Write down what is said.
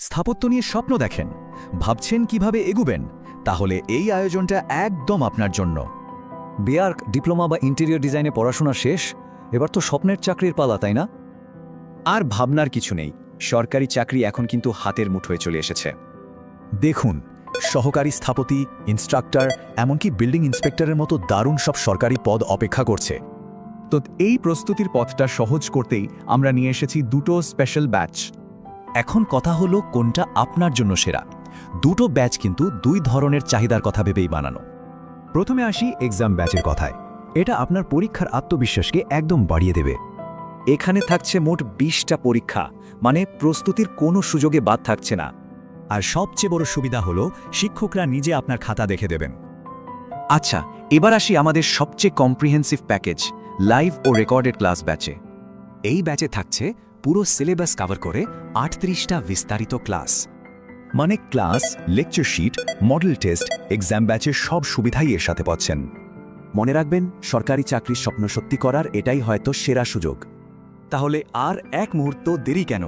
স্থাপত্য নিয়ে স্বপ্ন দেখেন, ভাবছেন কীভাবে এগুবেন, তাহলে এই আয়োজনটা একদম আপনার জন্য। বিআর্ক ডিপ্লোমা বা ইন্টেরিয়র ডিজাইনে পড়াশোনা শেষ, এবার তো স্বপ্নের চাকরির পালা, তাই না? আর ভাবনার কিছু নেই, সরকারি চাকরি এখন কিন্তু হাতের মুঠোয় চলে এসেছে। দেখুন, সহকারী স্থাপতি, ইনস্ট্রাক্টর, এমনকি বিল্ডিং ইন্সপেক্টরের মতো দারুণ সব সরকারি পদ অপেক্ষা করছে। তো এই প্রস্তুতির পথটা সহজ করতেই আমরা নিয়ে এসেছি দুটো স্পেশাল ব্যাচ। এখন কথা হলো কোনটা আপনার জন্য সেরা। দুটো ব্যাচ কিন্তু দুই ধরনের চাহিদার কথা ভেবেই বানানো। প্রথমে আসি এক্সাম ব্যাচের কথায়। এটা আপনার পরীক্ষার আত্মবিশ্বাসকে একদম বাড়িয়ে দেবে। এখানে থাকছে মোট বিশটা পরীক্ষা মানে প্রস্তুতির কোনো সুযোগে বাদ থাকছে না। আর সবচেয়ে বড় সুবিধা হলো শিক্ষকরা নিজে আপনার খাতা দেখে দেবেন। আচ্ছা এবার আসি আমাদের সবচেয়ে কম্প্রিহেন্সিভ প্যাকেজ লাইভ ও রেকর্ডেড ক্লাস ব্যাচে এই ব্যাচে থাকছে পুরো সিলেবাস কভার করে আটত্রিশটা বিস্তারিত ক্লাস মানে class lecture sheet model test exam ব্যাচের সব সুবিধাই এর সাথে পাচ্ছেন। মনে রাখবেন, সরকারি চাকরির স্বপ্ন সত্যি করার এটাই হয়তো সেরা সুযোগ। তাহলে আর এক মুহূর্ত দেরি কেন?